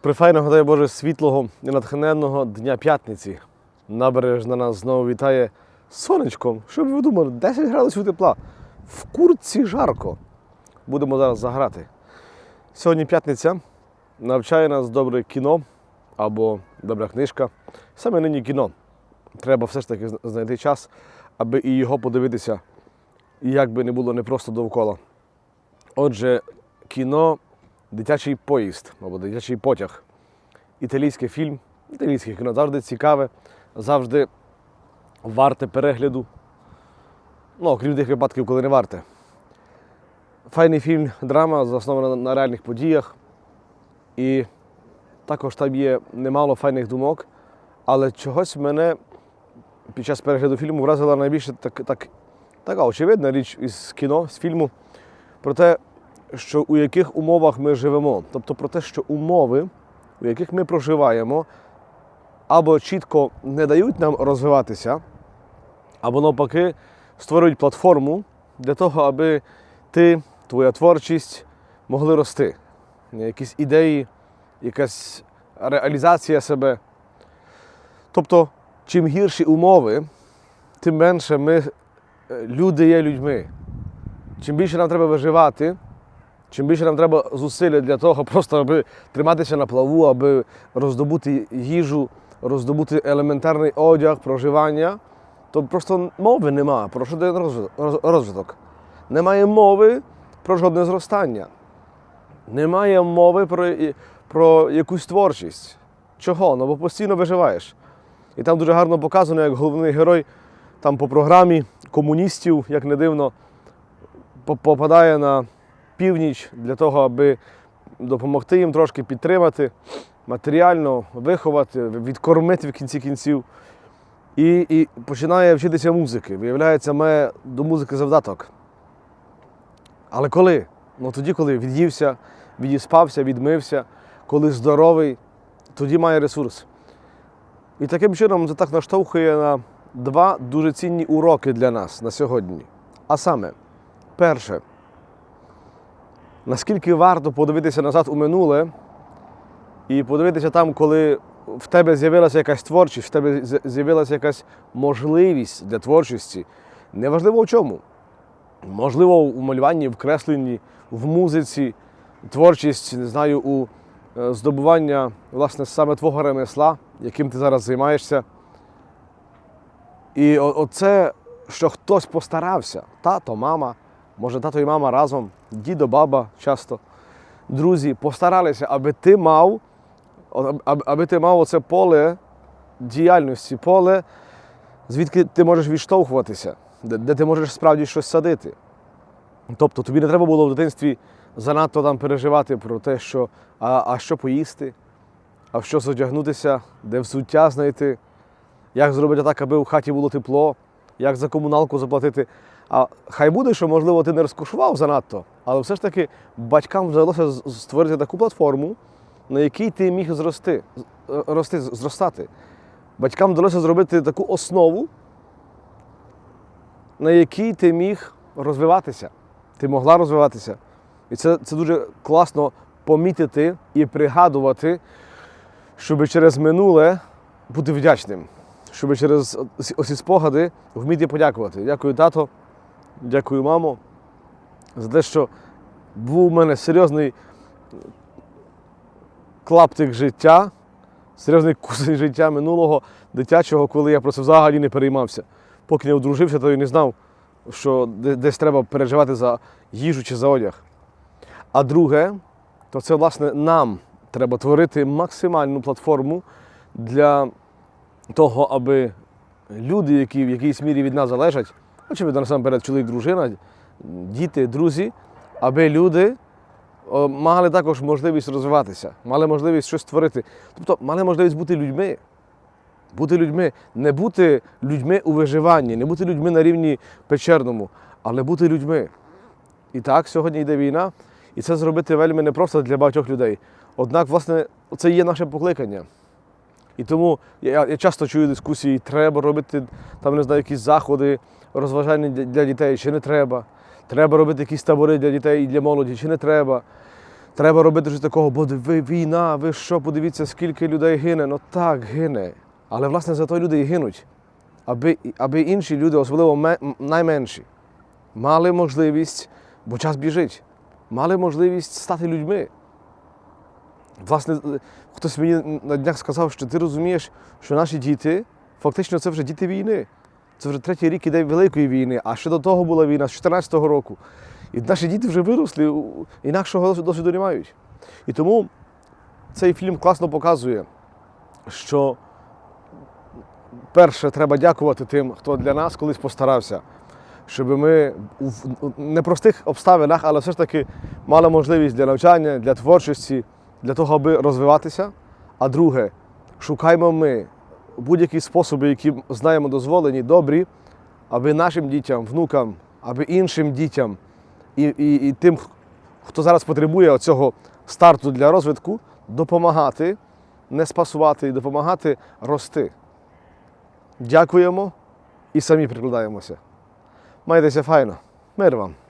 Прифайного дай Боже світлого і натхненного дня п'ятниці. Набережна нас знову вітає сонечком. Що б ви думали, 10 градусів тепла. В куртці жарко. Будемо зараз заграти. Сьогодні п'ятниця. Навчає нас добре кіно або добра книжка. Саме нині кіно. Треба все ж таки знайти час, аби і його подивитися, як би не було непросто довкола. Отже, кіно Дитячий поїзд або дитячий потяг. Італійський фільм, італійське кіно завжди цікаве, завжди варте перегляду. Ну, окрім тих випадків, коли не варте. Файний фільм, драма, заснована на реальних подіях. І також там є немало файних думок, але чогось мене під час перегляду фільму вразила найбільше так, так, така очевидна річ із кіно, з фільму, про що у яких умовах ми живемо. Тобто про те, що умови, у яких ми проживаємо, або чітко не дають нам розвиватися, або навпаки створюють платформу для того, аби ти, твоя творчість могли рости. Якісь ідеї, якась реалізація себе. Тобто, чим гірші умови, тим менше ми, е, люди є людьми. Чим більше нам треба виживати, чим більше нам треба зусилля для того, просто аби триматися на плаву, аби роздобути їжу, роздобути елементарний одяг, проживання, то просто мови нема про жоден розвиток- Немає мови про жодне зростання. Немає мови про, про якусь творчість. Чого? Ну бо постійно виживаєш. І там дуже гарно показано, як головний герой там по програмі комуністів, як не дивно, попадає на північ для того, аби допомогти їм трошки підтримати, матеріально виховати, відкормити в кінці кінців. І, і починає вчитися музики. Виявляється, має до музики завдаток. Але коли? Ну тоді, коли від'ївся, відіспався, відмився, коли здоровий, тоді має ресурс. І таким чином це так наштовхує на два дуже цінні уроки для нас на сьогодні. А саме, перше, наскільки варто подивитися назад у минуле і подивитися там, коли в тебе з'явилася якась творчість, в тебе з'явилася якась можливість для творчості. Неважливо в чому. Можливо, у малюванні, в кресленні, в музиці, творчість, не знаю, у е, здобування власне саме твого ремесла, яким ти зараз займаєшся. І оце, що хтось постарався, тато, мама, може тато і мама разом, дідо, баба часто, друзі, постаралися, аби ти мав, аби ти мав оце поле діяльності, поле, звідки ти можеш відштовхуватися, де, де ти можеш справді щось садити. Тобто тобі не треба було в дитинстві занадто там переживати про те, що а, а що поїсти, а в що зодягнутися, де взуття знайти, як зробити так, аби в хаті було тепло, як за комуналку заплатити. А хай буде, що, можливо, ти не розкошував занадто, але все ж таки батькам вдалося створити таку платформу, на якій ти міг зрости, е, рости, зростати. Батькам вдалося зробити таку основу, на якій ти міг розвиватися, ти могла розвиватися. І це, це дуже класно помітити і пригадувати, щоб через минуле бути вдячним, щоб через оці спогади вміти подякувати. Дякую, тато, дякую, мамо, за те, що був у мене серйозний клаптик життя, серйозний кусень життя минулого дитячого, коли я про це взагалі не переймався. Поки не одружився, то і не знав, що десь треба переживати за їжу чи за одяг. А друге, то це власне нам треба творити максимальну платформу для того, аби люди, які в якійсь мірі від нас залежать, очевидно, насамперед чоловік, дружина, діти, друзі, аби люди мали також можливість розвиватися, мали можливість щось створити. Тобто мали можливість бути людьми. Бути людьми, не бути людьми у виживанні, не бути людьми на рівні печерному, але бути людьми. І так, сьогодні йде війна, і це зробити вельми непросто для багатьох людей. Однак, власне, це є наше покликання. І тому я, я часто чую дискусії, треба робити там, не знаю, якісь заходи, розважальні для- дітей, чи не треба. Треба робити якісь табори для дітей і для молоді, чи не треба. треба робити щось такого, бо ви війна, ви що, подивіться, скільки людей гине. Ну так, гине. Але власне за то люди і гинуть, аби, аби інші люди, особливо найменші, мали можливість, бо час біжить, мали можливість стати людьми. Власне, хтось мені на днях сказав, що ти розумієш, що наші діти фактично це вже діти війни. Це вже третій рік іде Великої війни, а ще до того була війна з 14-го року. І наші діти вже виросли, інакшого досвіду не мають. І тому цей фільм класно показує, що перше треба дякувати тим, хто для нас колись постарався, щоб ми в- непростих обставинах, але все ж таки мали можливість для навчання, для творчості, для того, аби розвиватися. А друге, шукаймо ми будь-які способи, які знаємо дозволені, добрі, аби нашим дітям, внукам, аби іншим дітям і, і, і тим, хто зараз потребує цього старту для розвитку, допомагати, не спасувати і допомагати рости. Дякуємо і самі прикладаємося. Майтеся файно. Мир вам!